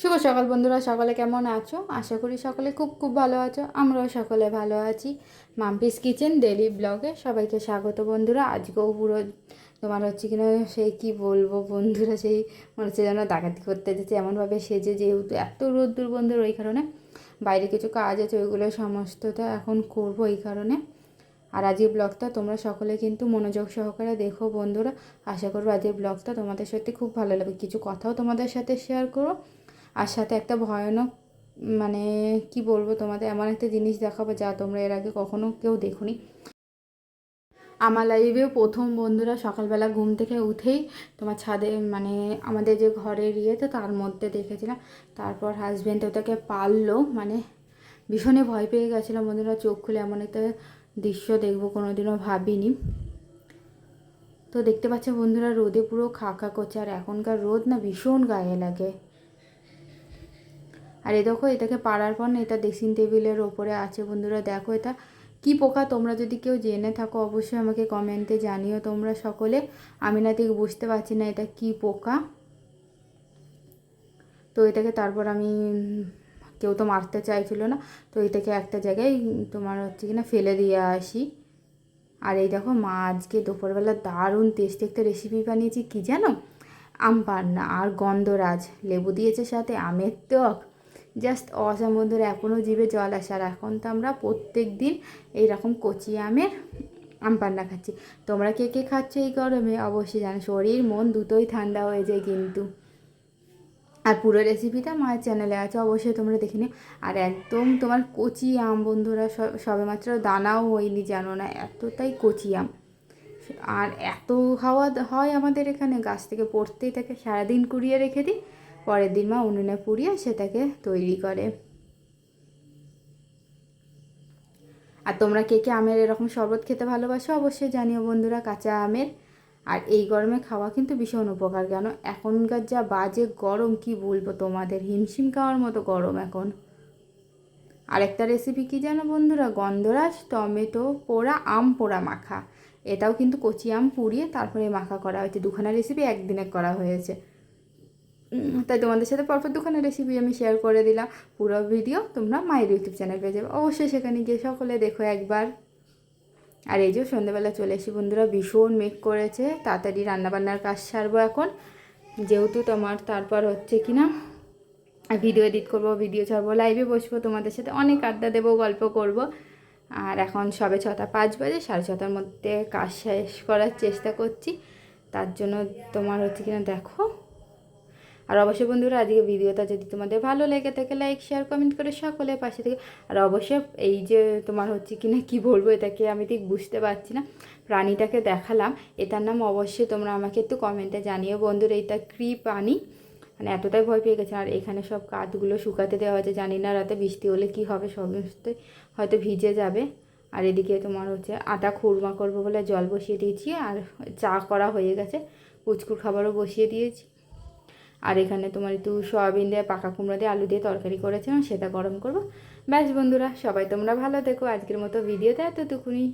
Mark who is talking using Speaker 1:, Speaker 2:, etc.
Speaker 1: শুভ সকাল বন্ধুরা, সকলে কেমন আছো? আশা করি সকলে খুব খুব ভালো আছো, আমরাও সকলে ভালো আছি। মাম্পিস কিচেন ডেলি ব্লগে সবাইকে স্বাগত বন্ধুরা, আজকেও পুরো তোমার হচ্ছে কিনা সেই কি বলব বন্ধুরা, সেই মনে হচ্ছে যেন ডাকাতি করতে যেতে এমনভাবে সেজে যেহেতু এত রোদ্দুর বন্ধুর ওই কারণে। বাইরে কিছু কাজ আছে, ওইগুলো সমস্তটা এখন করব এই কারণে। আর আজকের ব্লগটা তোমরা সকলে কিন্তু মনোযোগ সহকারে দেখো বন্ধুরা। আশা করব আজকের ব্লগটা তোমাদের সত্যি খুব ভালো লাগবে। কিছু কথাও তোমাদের সাথে শেয়ার করো। আর সাথে একটা ভয়ানক মানে কি বলব তোমাদের, এমন একটা জিনিস দেখাবো যা তোমরা এর আগে কখনো কেউ দেখোনি। আমার লাইভেও প্রথম বন্ধুরা সকালবেলা ঘুম থেকে উঠেই তোমার ছাদে মানে আমাদের যে ঘরের ইয়েতে তার মধ্যে দেখেছিলাম। তারপর হাজব্যান্ড ওটাকে পারল মানে ভীষণই ভয় পেয়ে গেছিলাম বন্ধুরা চোখ খুলে এমন একটা দৃশ্য দেখব, কোনোদিনও ভাবিনি। তো দেখতে পাচ্ছে বন্ধুরা, রোদে পুরো খাকা করছে। আর এখনকার রোদ না ভীষণ গায়ে লাগে। আর এ দেখো, এটাকে পাড়ার পর না, এটা ড্রেসিং টেবিলের ওপরে আছে বন্ধুরা। দেখো এটা কি পোকা, তোমরা যদি কেউ জেনে থাকো, অবশ্যই আমাকে কমেন্টে জানিও তোমরা সকলে। আমি না ঠিক বুঝতে পারছি না এটা কি পোকা। তো এটাকে তারপর আমি, কেউ তো মারতে চাইছিল না, তো এটাকে একটা জায়গায় তোমার হচ্ছে কিনা ফেলে দিয়ে আসি। আর এই দেখো, মা আজকে দুপুরবেলা দারুণ টেস্টি একটা রেসিপি বানিয়েছি, কি জানো? আম পান্না আর গন্ধরাজ। লেবু দিয়েছে সাথে, আমের টক জাস্ট অসাম বন্ধুরা এখনও জিভে জল আসে আর এখন তো আমরা প্রত্যেক দিন এইরকম কচি আমের আম পান্না খাচ্ছি। তোমরা কে কে খাচ্ছ এই গরমে অবশ্যই জানো, শরীর, মন দুটোই ঠান্ডা হয়ে যায় কিন্তু। আর পুরো রেসিপিটা মায়ের চ্যানেলে আছে, অবশ্যই তোমরা দেখে নিও। আর একদম তোমার কচি আম বন্ধুরা সবে মাত্র দানাও হয়নি, জানো না, এতটাই কচি আম। আর এত হাওয়া হয় আমাদের এখানে, গাছ থেকে পড়তেই থাকে, সারাদিন কুড়িয়ে রেখে দিই। পরের দিন মা উনুনে পুড়িয়ে সেটাকে তৈরি করে। আর তোমরা কে কে আমের এরকম শরবত খেতে ভালোবাসো অবশ্যই জানিও বন্ধুরা, কাঁচা আমের। আর এই গরমে খাওয়া কিন্তু ভীষণ উপকার, কেন এখনকার যা বাজে গরম, কি বলব তোমাদের? হিমশিম খাওয়ার মতো গরম এখন। আরেকটা রেসিপি কি জানো বন্ধুরা? গন্ধরাজ, টমেটো পোড়া, আম পোড়া মাখা। এটাও কিন্তু কচি আম পুড়িয়ে তারপরে মাখা করা হয়েছে। দুখানা রেসিপি একদিনে করা হয়েছে। তাই তোমাদের সাথে পরপর দুখানা রেসিপি আমি শেয়ার করে দিলাম। পুরো ভিডিও তোমরা মায়ের ইউটিউব চ্যানেল পেয়ে যাবে। অবশ্যই সেখানে গিয়ে সকলে দেখো একবার। আর এই যে সন্ধ্যেবেলা চলে এসি বন্ধুরা, ভীষণ মেঘ করেছে। তাড়াতাড়ি রান্নাবান্নার কাজ সারবো এখন। যেহেতু তোমার তারপর হচ্ছে কি না ভিডিও এডিট করব ভিডিও ছাড়বো লাইভে বসবো, তোমাদের সাথে অনেক আড্ডা দেবো, গল্প করব। আর এখন সবে ছটা পাঁচ বাজে, সাড়ে ছটার মধ্যে কাজ শেষ করার চেষ্টা করছি। তার জন্য তোমার হচ্ছে কিনা দেখো আর অবশ্যই বন্ধুরা আজকে ভিডিওটা যদি তোমাদের ভালো লেগে থাকে লাইক শেয়ার কমেন্ট করে সকলে পাশে থেকে। আর অবশ্যই এই যে তোমার হচ্ছে কি না কী বলব, এটাকে আমি ঠিক বুঝতে পারছি না, প্রাণীটাকে দেখালাম। এটার নাম অবশ্যই তোমরা আমাকে একটু কমেন্টে জানিও। বন্ধুরা, এটা ক্রি প্রাণী? মানে এতটাই ভয় পেয়ে গেছে। আর এখানে সব কাঠগুলো শুকাতে দেওয়া হয়েছে। জানি না রাতে বৃষ্টি হলে কি হবে, সমস্তই হয়তো ভিজে যাবে। আর এদিকে তোমার হচ্ছে আটা খুরমা করব বলে জল বসিয়ে দিয়েছি। আর চা করা হয়ে গেছে। কুচকুর খাবারও বসিয়ে দিয়েছি। আর এখানে তোমার একটু সয়াবিন দিয়ে, পাকা কুমড়ো দিয়ে, আলু দিয়ে তরকারি করেছিলাম, সেটা গরম করব। ব্যাস বন্ধুরা, সবাই তোমরা ভালো দেখো আজকের মতো ভিডিওতে এতটুকুনি।